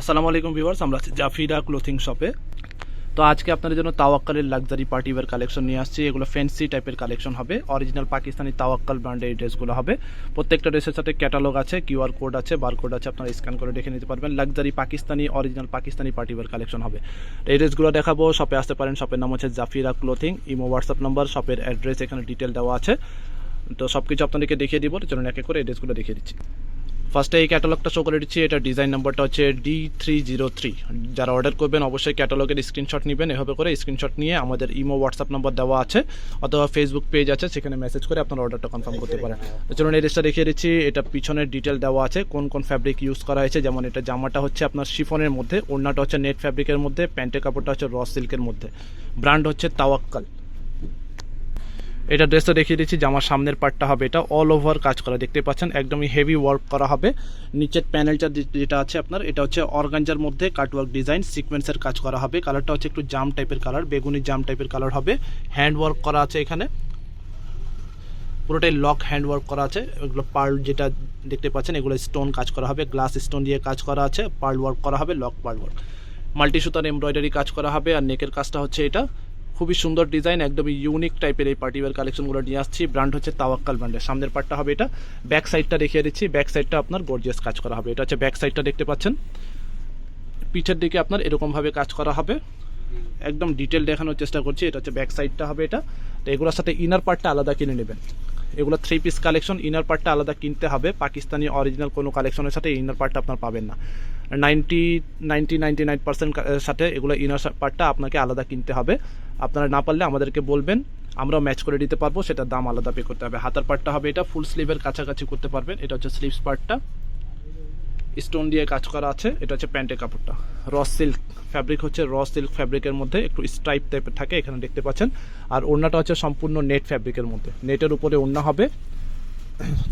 আসসালামু আলাইকুম ভিউয়ার্স, আমরা আছি জাফিরা ক্লোথিং শপে। তো আজকে আপনাদের জন্য তাওয়াক্কালের লাক্সারি পার্টি ওয়্যার কালেকশন নিয়ে আসছি। এগুলো ফ্যান্সি টাইপের কালেকশন হবে। অরিজিনাল পাকিস্তানি তাওয়াক্কাল ব্র্যান্ডের এই ড্রেসগুলো হবে। প্রত্যেকটা ড্রেসের সাথে ক্যাটালগ আছে কিউআর কোড আছে বার কোড আছে, আপনারা স্ক্যান করে দেখে নিতে পারবেন। Luxury Pakistani original Pakistani party wear collection হবে। এই ড্রেসগুলো দেখাবো শপে আসতে পারেন শপের নাম হচ্ছে Jafira clothing, imo WhatsApp number শপের অ্যাড্রেস এখানে ডিটেল দেওয়া আছে। তো সব কিছু আপনাদেরকে দেখিয়ে দিব চলুন একে করে এই ড্রেসগুলো দেখিয়ে দিচ্ছি। ফার্স্টে এই ক্যাটালগটা শো করে দিচ্ছি। এটা ডিজাইন নাম্বারটা হচ্ছে ডি থ্রি জিরো থ্রি যারা অর্ডার করবেন, অবশ্যই ক্যাটালগের স্ক্রিনশট নেবেন। এভাবে করে স্ক্রিনশট নিয়ে আমাদের ইমো হোয়াটসঅ্যাপ নাম্বার দেওয়া আছে, অথবা ফেসবুক পেজ আছে, সেখানে মেসেজ করে আপনার অর্ডারটা কনফার্ম করতে পারেন। চলুন, এই ড্রেসটা দেখিয়ে দিচ্ছি। এটা পিছনের ডিটেল দেওয়া আছে, কোন কোন ফ্যাব্রিক ইউজ করা হয়েছে। যেমন এটা জামাটা হচ্ছে আপনার শিফনের মধ্যে, ওড়নাটা হচ্ছে নেট ফ্যাব্রিকের মধ্যে, প্যান্টের কাপড়টা হচ্ছে র সিল্কের মধ্যে। ব্র্যান্ড হচ্ছে তাওয়াক্কাল। এটা ড্রেসটা দেখিয়ে দিচ্ছি জামার সামনের পার্টটা হবে এটা অল ওভার কাজ করা। দেখতে পাচ্ছেন, একদমই হেভি ওয়ার্ক করা হবে। নিচের প্যানেলটা যেটা আছে আপনার, এটা হচ্ছে অর্গানজার মধ্যে কাটওয়ার্ক ডিজাইন সিকোয়েন্সের কাজ করা হবে। কালারটা হচ্ছে একটু জাম টাইপের কালার বেগুনি জাম টাইপের কালার হবে। হ্যান্ড ওয়ার্ক করা আছে এখানে। পুরোটাই লক হ্যান্ড ওয়ার্ক করা আছে। এগুলো পার্ল যেটা দেখতে পাচ্ছেন, এগুলো স্টোন কাজ করা হবে। গ্লাস স্টোন দিয়ে কাজ করা আছে পার্ল ওয়ার্ক করা হবে লক পার্ল ওয়ার্ক মাল্টি সুতার এমব্রয়ডারি কাজ করা হবে আর নেকের কাজটা হচ্ছে এটা। খুবই সুন্দর ডিজাইন একদম ইউনিক টাইপের এই পার্টিওয়ার কালেকশনগুলো নিয়ে আসছি। ব্র্যান্ড হচ্ছে তাওয়াক্কাল ব্র্যান্ডের সামনের পার্টটা হবে এটা। ব্যাক সাইডটা দেখিয়ে দিচ্ছি। ব্যাক সাইডটা আপনার গর্জিয়াস কাজ করা হবে। এটা হচ্ছে ব্যাক সাইডটা দেখতে পাচ্ছেন। পিছের দিকে আপনার এরকমভাবে কাজ করা হবে। একদম ডিটেল দেখানোর চেষ্টা করছি। এটা হচ্ছে ব্যাক সাইডটা হবে এটা। তো এগুলোর সাথে ইনার পার্টটা আলাদা কিনে নেবেন। এগুলো থ্রি পিস কালেকশন ইনার পার্টটা আলাদা কিনতে হবে। পাকিস্তানি অরিজিনাল কোনো কালেকশনের সাথে ইনার পার্টটা আপনার পাবেন না। Ninety ninety ninety nine percent সাথে এগুলো ইনার পার্টটা আপনাকে আলাদা কিনতে হবে। আপনারা না পারলে আমাদেরকে বলবেন, আমরাও ম্যাচ করে দিতে পারব, সেটার দাম আলাদা পে করতে হবে। হাতার পার্টটা হবে এটা ফুল স্লিভের কাছাকাছি করতে পারবেন, এটা হচ্ছে স্লিভস পার্টটা স্টোন দিয়ে কাজ করা আছে। এটা হচ্ছে প্যান্টের কাপড়টা। রস সিল্ক ফ্যাব্রিক হচ্ছে রস সিল্ক ফ্যাব্রিকের মধ্যে একটু স্ট্রাইপ টাইপের থাকে, এখানে দেখতে পাচ্ছেন। আর ওড়নাটা হচ্ছে সম্পূর্ণ নেট ফ্যাব্রিকের মধ্যে। নেটের উপরে ওড়না হবে।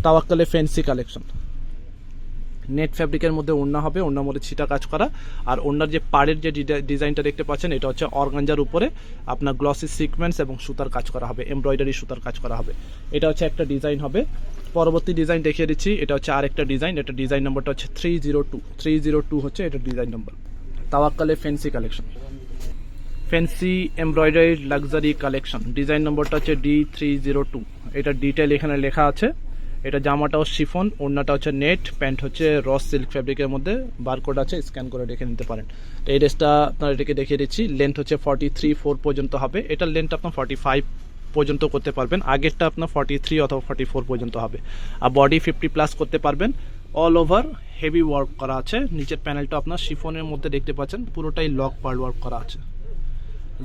তাওয়াক্কালে ফ্যান্সি কালেকশন নেট ফ্যাব্রিকের মধ্যে ওড়না হবে, ওড়নার মধ্যে ছিটা কাজ করা। আর ওড়নার যে পাড়ের যে ডিজা- ডিজাইনটা দেখতে পাচ্ছেন, এটা হচ্ছে অর্গাঞ্জার উপরে আপনার গ্লসি সিকোয়েন্স এবং সুতার কাজ করা হবে এমব্রয়ডারি সুতার কাজ করা হবে। এটা হচ্ছে একটা ডিজাইন হবে। পরবর্তী ডিজাইন দেখিয়ে দিচ্ছি, এটা হচ্ছে আরেকটা ডিজাইন, এটা ডিজাইন নাম্বারটা হচ্ছে three zero two three zero two হচ্ছে এটা design number. তাওয়াক্কালে fancy collection fancy embroidery luxury collection design নম্বরটা হচ্ছে ডি থ্রি জিরো টু এটা ডিটেল এখানে লেখা আছে। এটা জামাটাও শিফন, ওড়নাটা হচ্ছে নেট, প্যান্ট হচ্ছে রস সিল্ক ফ্যাব্রিকের মধ্যে বারকোড আছে স্ক্যান করে দেখে নিতে পারেন। তো এই ড্রেসটা আপনার এটাকে দেখিয়ে দিচ্ছি লেন্থ হচ্ছে ফর্টি থ্রি ফোর পর্যন্ত হবে। এটার লেন্থ আপনার ফর্টি ফাইভ পর্যন্ত করতে পারবেন, আগেরটা আপনার ফর্টি থ্রি অথবা ফর্টি ফোর পর্যন্ত হবে। আর বডি ফিফটি প্লাস করতে পারবেন অল ওভার হেভি ওয়ার্ক করা আছে, নিচের প্যানেলটা আপনার শিফনের মধ্যে দেখতে পাচ্ছেন, পুরোটাই লক পার্ল ওয়ার্ক করা আছে।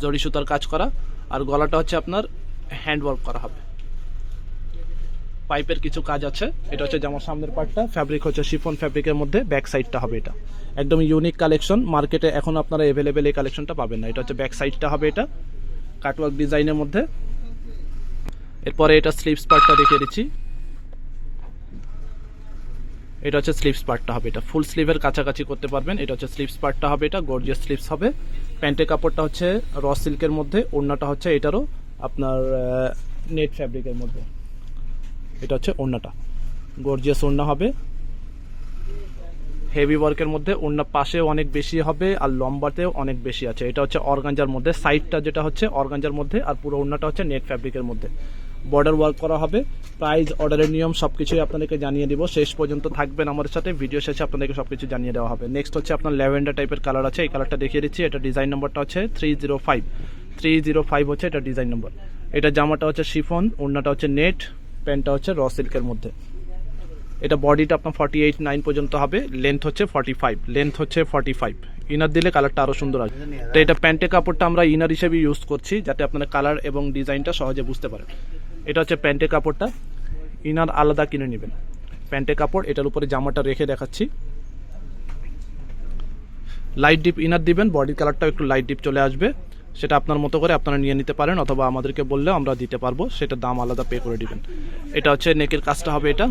জড়ি সুতার কাজ করা, আর গলাটা হচ্ছে আপনার হ্যান্ড ওয়ার্ক করা হবে। পাইপের কিছু কাজ আছে। এটা হচ্ছে যেমন সামনের পার্টটা। ফ্যাব্রিক হচ্ছে শিফন ফ্যাব্রিকের মধ্যে ব্যাক সাইডটা হবে এটা। একদম ইউনিক কালেকশন মার্কেটে এখন আপনারা অ্যাভেলেবেল এই কালেকশনটা পাবেন না। এটা হচ্ছে ব্যাক সাইডটা হবে এটা। কাটওয়ার্ক ডিজাইনের মধ্যে। এরপরে এটা স্লিভস পার্টটা দেখিয়ে দিচ্ছি। এটা হচ্ছে স্লিভস পার্টটা হবে এটা। ফুল স্লিভের কাছাকাছি করতে পারবেন। এটা হচ্ছে স্লিভস পার্টটা হবে এটা। গর্জিয়াস স্লিভস হবে। প্যান্টের কাপড়টা হচ্ছে র সিল্কের মধ্যে। ওড়নাটা হচ্ছে এটারও আপনার নেট ফ্যাব্রিকের মধ্যে। এটা হচ্ছে ওড়নাটা। গর্জিয়াস ওড়না হবে। হেভি ওয়ার্কের মধ্যে ওড়না পাশে অনেক বেশি হবে আর লম্বাতেও অনেক বেশি আছে। এটা হচ্ছে অর্গাঞ্জার মধ্যে। সাইডটা যেটা হচ্ছে অর্গাঞ্জার মধ্যে আর পুরো ওড়নাটা হচ্ছে নেট ফ্যাব্রিকের মধ্যে। বর্ডার ওয়ার্ক করা হবে। প্রাইস অর্ডারের নিয়ম সব কিছুই আপনাদেরকে জানিয়ে দিব। শেষ পর্যন্ত থাকবেন আমাদের সাথে। ভিডিও শেষে আপনাদেরকে সব কিছু জানিয়ে দেওয়া হবে। নেক্সট হচ্ছে আপনার ল্যাভেন্ডার টাইপের কালার আছে। এই কালারটা দেখিয়ে দিচ্ছি। এটা ডিজাইন নম্বরটা হচ্ছে three zero five three zero five হচ্ছে এটা ডিজাইন নম্বর এটা জামাটা হচ্ছে শিফন ওড়নাটা হচ্ছে নেট প্যান্টটা হচ্ছে র সিল্কের মধ্যে। এটা বডিটা আপনার ফর্টি এইট নাইন পর্যন্ত হবে লেন্থ হচ্ছে ফর্টি ফাইভ লেন্থ হচ্ছে ফর্টি ফাইভ ইনার দিলে কালারটা আরও সুন্দর আসবে। তো এটা প্যান্টের কাপড়টা আমরা ইনার হিসেবে ইউজ করছি, যাতে আপনারা কালার এবং ডিজাইনটা সহজে বুঝতে পারেন। এটা হচ্ছে প্যান্টের কাপড়টা। ইনার আলাদা কিনে নেবেন। প্যান্টের কাপড়, এটার উপরে জামাটা রেখে দেখাচ্ছি। লাইট ডিপ ইনার দিবেন বডির কালারটাও একটু লাইট ডিপ চলে আসবে। সেটা আপনার মতো করে আপনারা নিয়ে নিতে পারেন অথবা আমাদেরকে বললেও আমরা দিতে পারব সেটার দাম আলাদা পে করে দিবেন। এটা হচ্ছে নেকের কাজটা হবে এটা।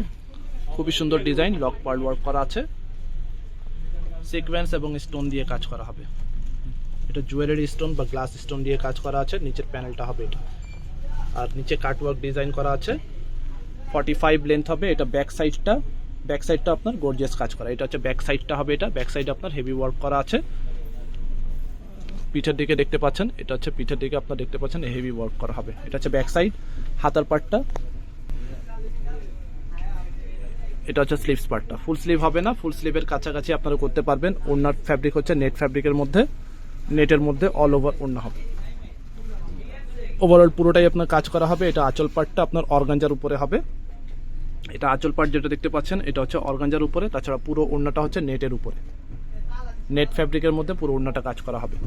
খুবই সুন্দর ডিজাইন লক পার্ল ওয়ার্ক করা আছে। সিকোয়েন্স এবং স্টোন দিয়ে কাজ করা হবে। এটা জুয়েলারি স্টোন বা গ্লাস স্টোন দিয়ে কাজ করা আছে, নিচের প্যানেলটা হবে এটা। আর নিচে কাটওয়ার্ক ডিজাইন করা আছে। ফর্টি ফাইভ লেন্থ হবে, এটা ব্যাক সাইডটা ব্যাক সাইডটা আপনার গর্জিয়াস কাজ করা। এটা হচ্ছে ব্যাক সাইডটা হবে এটা। ব্যাক সাইডে আপনার হেভি ওয়ার্ক করা আছে। পিঠের দিকে দেখতে পাচ্ছেন, এটা হচ্ছে পিঠের দিকে আপনার দেখতে পাচ্ছেন হেভি ওয়ার্ক করা হবে। এটা হচ্ছে ব্যাক সাইড হাতার পার্টটা এটা হচ্ছে স্লিভস পার্টটা ফুল স্লিভ হবে না ফুল স্লিভের কাছাকাছি আপনারা করতে পারবেন। ওনার ফ্যাব্রিক হচ্ছে নেট ফ্যাব্রিকের মধ্যে। নেটের মধ্যে অল ওভার ওড়না হবে। ওভারঅল পুরোটাই আপনার কাজ করা হবে। এটা আঁচল পার্টটা আপনার অর্গাঞ্জার উপরে হবে। এটা আঁচল পার্ট যেটা দেখতে পাচ্ছেন, এটা হচ্ছে অর্গাঞ্জার উপরে। তাছাড়া পুরো ওড়নাটা হচ্ছে নেটের উপরে। নেট ফ্যাব্রিকের মধ্যে পুরো ওড়নাটা কাজ করা হবে।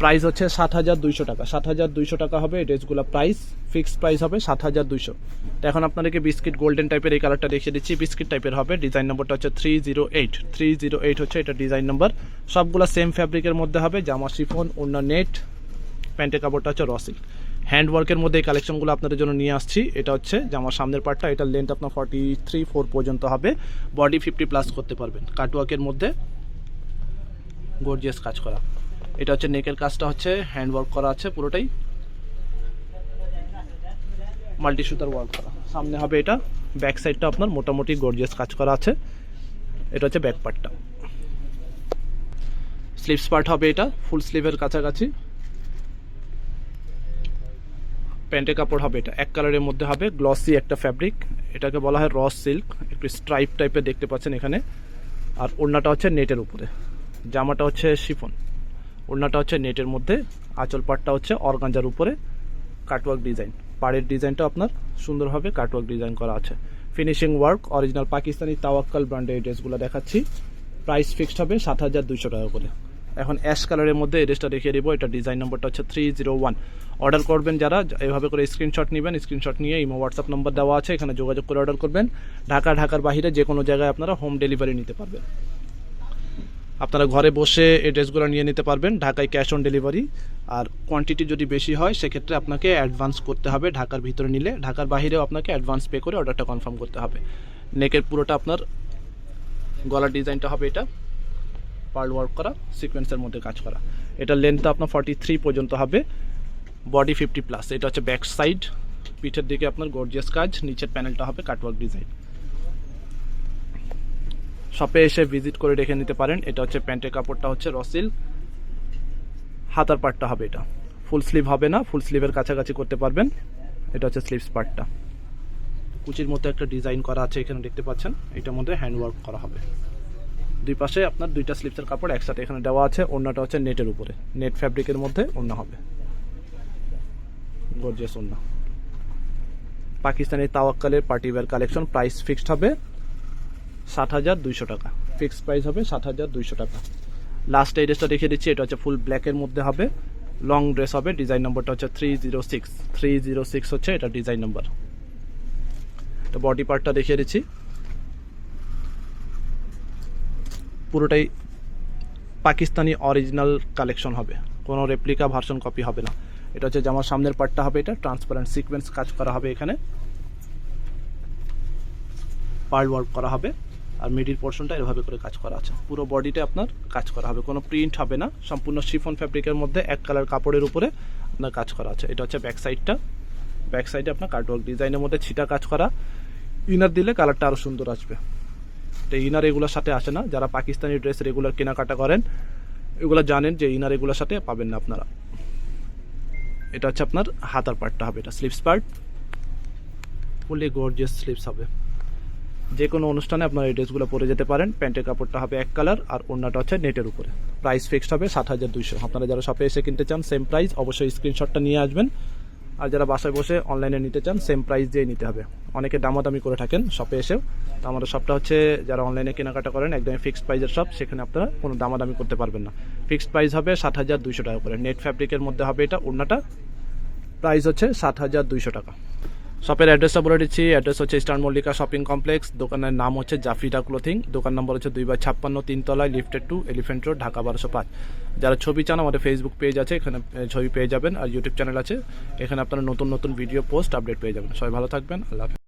প্রাইস হচ্ছে সাত হাজার দুইশো টাকা। সাত হাজার দুইশো টাকা হবে, এই ড্রেসগুলো প্রাইস, ফিক্সড প্রাইস হবে সাত হাজার দুইশো। তো এখন আপনাদেরকে বিস্কিট গোল্ডেন টাইপের এই কালারটা দেখিয়ে দিচ্ছি। বিস্কিট টাইপের হবে, ডিজাইন নম্বরটা হচ্ছে three zero eight. Three zero eight হচ্ছে এটা ডিজাইন নম্বর। সবগুলো সেম ফ্যাব্রিকের মধ্যে হবে, জামা শিফন, ওড়না নেট, প্যান্টের কাপড়টা হচ্ছে রসিল হ্যান্ড ওয়ার্কের মধ্যে এই কালেকশনগুলো আপনাদের জন্য নিয়ে আসছি। এটা হচ্ছে জামার সামনের পার্টটা এটার লেন্থ আপনার ফর্টি থ্রি ফোর পর্যন্ত হবে। বডি ফিফটি প্লাস করতে পারবেন। কাটওয়ার্কের মধ্যে গর্জিয়াস কাজ করা। এটা হচ্ছে নেকের কাজটা হচ্ছে হ্যান্ড ওয়ার্ক করা আছে, পুরোটাই মাল্টি সুতার ওয়ার্ক করা। সামনে হবে এটা ব্যাক সাইডটা আপনার মোটামুটি গর্জিয়াস কাজ করা আছে। এটা হচ্ছে ব্যাক পার্টটা স্লিভস পার্ট হবে এটা ফুল স্লিভের কাছাকাছি। প্যান্টের কাপড় হবে এটা, এক কালারের মধ্যে হবে গ্লসি একটা ফ্যাব্রিক এটাকে বলা হয় রস সিল্ক একটু স্ট্রাইপ টাইপের দেখতে পাচ্ছেন এখানে। আর ওড়নাটা হচ্ছে নেটের উপরে। জামাটা হচ্ছে শিফন ওড়নাটা হচ্ছে নেটের মধ্যে, আঁচল পাটটা হচ্ছে অর্গাঞ্জার উপরে কাটওয়ার্ক ডিজাইন পাড়ের ডিজাইনটা আপনার সুন্দরভাবে কাটওয়ার্ক ডিজাইন করা আছে। Finishing work original Pakistani Tawakkal ব্র্যান্ডের ড্রেসগুলো দেখাচ্ছি। প্রাইস ফিক্সড হবে সাত হাজার দুইশো টাকা করে। এখন অ্যাশ কালারের মধ্যে এই ড্রেসটা দেখিয়ে দিব, এটা ডিজাইন নম্বরটা হচ্ছে থ্রি জিরো ওয়ান অর্ডার করবেন যারা এভাবে করে স্ক্রিনশট নেবেন স্ক্রিনশট নিয়ে ইমো হোয়াটসঅ্যাপ নম্বর দেওয়া আছে, এখানে যোগাযোগ করে অর্ডার করবেন। ঢাকা, ঢাকার বাইরে যে কোনো জায়গায় আপনারা হোম ডেলিভারি নিতে পারবেন। আপনারা ঘরে বসে এই ড্রেসগুলো নিয়ে নিতে পারবেন, ঢাকায় ক্যাশ অন ডেলিভারি আর কোয়ান্টিটি যদি বেশি হয়, সেক্ষেত্রে আপনাকে অ্যাডভান্স করতে হবে ঢাকার ভিতরে নিলে। ঢাকার বাইরেও আপনাকে অ্যাডভান্স পে করে অর্ডারটা কনফার্ম করতে হবে। নেকের পুরোটা আপনার গলার ডিজাইনটা হবে এটা। পার্ল ওয়ার্ক করা সিকোয়েন্সের মধ্যে কাজ করা। এটা লেন্থটা আপনার ফর্টি থ্রি পর্যন্ত হবে। বডি ফিফটি প্লাস এটা হচ্ছে ব্যাক সাইড পিঠের দিকে আপনার গর্জিয়াস কাজ। নিচের প্যানেলটা হবে কাটওয়ার্ক ডিজাইন শপে এসে ভিজিট করে দেখে নিতে পারেন। এটা হচ্ছে প্যান্টের কাপড়টা হচ্ছে রসিল হাতার পার্টটা হবে এটা। ফুল স্লিভ হবে না ফুল স্লিভের কাছাকাছি করতে পারবেন। এটা হচ্ছে স্লিভস পার্টটা কুচির মধ্যে একটা ডিজাইন করা আছে, এখানে দেখতে পাচ্ছেন। এটার মধ্যে হ্যান্ড ওয়ার্ক করা হবে। দুই পাশে আপনার দুইটা স্লিপসের কাপড় একসাথে এখানে দেওয়া আছে। ওড়নাটা হচ্ছে নেটের উপরে। নেট ফ্যাব্রিকের মধ্যে ওড়না হবে। গর্জিয়াস ওড়না Pakistani তাওয়াক্কালের party wear collection price fixed হবে। সাত হাজার দুইশো টাকা। ফিক্সড প্রাইস হবে সাত হাজার দুইশো টাকা। লাস্ট এই ড্রেসটা দেখিয়ে দিচ্ছি, এটা হচ্ছে ফুল ব্ল্যাকের মধ্যে হবে। লং ড্রেস হবে ডিজাইন নম্বরটা হচ্ছে three zero six three zero six হচ্ছে এটা ডিজাইন নম্বর তো বডি পার্টটা দেখিয়ে দিচ্ছি। পুরোটাই পাকিস্তানি অরিজিনাল কালেকশন হবে। কোনো রেপ্লিকা ভার্সন কপি হবে না। এটা হচ্ছে জামার সামনের পার্টটা হবে এটা। ট্রান্সপারেন্ট সিকোয়েন্স কাজ করা হবে এখানে। পার্ল ওয়ার্ক করা হবে। আর মিডিল পোর্শনটা এভাবে করে কাজ করা আছে। পুরো বডিতে আপনার কাজ করা হবে। কোনো প্রিন্ট হবে না। সম্পূর্ণ শিফন ফ্যাব্রিকের মধ্যে এক কালার কাপড়ের উপরে আপনার কাজ করা আছে। এটা হচ্ছে ব্যাক সাইডটা ব্যাক সাইডে আপনার কাটওয়ার্ক ডিজাইনের মধ্যে ছিটা কাজ করা। ইনার দিলে কালারটা আরও সুন্দর আসবে। তো ইনার এগুলোর সাথে আসে না। যারা পাকিস্তানি ড্রেস রেগুলার কেনাকাটা করেন, এগুলো জানেন যে ইনার এগুলোর সাথে পাবেন না আপনারা। এটা হচ্ছে আপনার হাতার পার্টটা হবে। এটা sleeves part fully gorgeous sleeves হবে। যে কোনো অনুষ্ঠানে আপনারা এই ড্রেসগুলো পরে যেতে পারেন। প্যান্টের কাপড়টা হবে এক কালার আর ওড়নাটা হচ্ছে নেটের উপরে। প্রাইস ফিক্সড হবে সাত হাজার দুইশো। আপনারা যারা শপে এসে কিনতে চান সেম প্রাইস অবশ্যই স্ক্রিনশটটা নিয়ে আসবেন। আর যারা বাসায় বসে অনলাইনে নিতে চান সেম প্রাইস দিয়ে নিতে হবে। অনেকে দামাদামি করে থাকেন শপে এসেও। তো আমাদের শপটা হচ্ছে, যারা অনলাইনে কেনাকাটা করেন, একদমই ফিক্সড প্রাইসের শপ সেখানে আপনারা কোনো দামাদামি করতে পারবেন না। ফিক্সড প্রাইস হবে সাত হাজার দুইশো টাকা করে। নেট ফ্যাব্রিকের মধ্যে হবে এটা, ওড়নাটা। প্রাইস হচ্ছে সাত হাজার দুইশো টাকা। শপের অ্যাড্রেসটা বলে দিচ্ছি। অ্যাড্রেস হচ্ছে ইস্টার্ন মল্লিকা শপিং কমপ্লেক্স দোকানের নাম হচ্ছে জাফিটা ক্লোথিং দোকান নম্বর হচ্ছে দুই বাই ছাপ্পান্ন তিনতলায় lifted two Elephant Road Dhaka বারোশো পাঁচ। যারা ছবি চান, আমাদের ফেসবুক পেজ আছে, এখানে ছবি পেয়ে যাবেন। আর ইউটিউব চ্যানেল আছে, এখানে আপনারা নতুন নতুন ভিডিও পোস্ট আপডেট পেয়ে যাবেন। সবাই ভালো থাকবেন। আল্লাহ।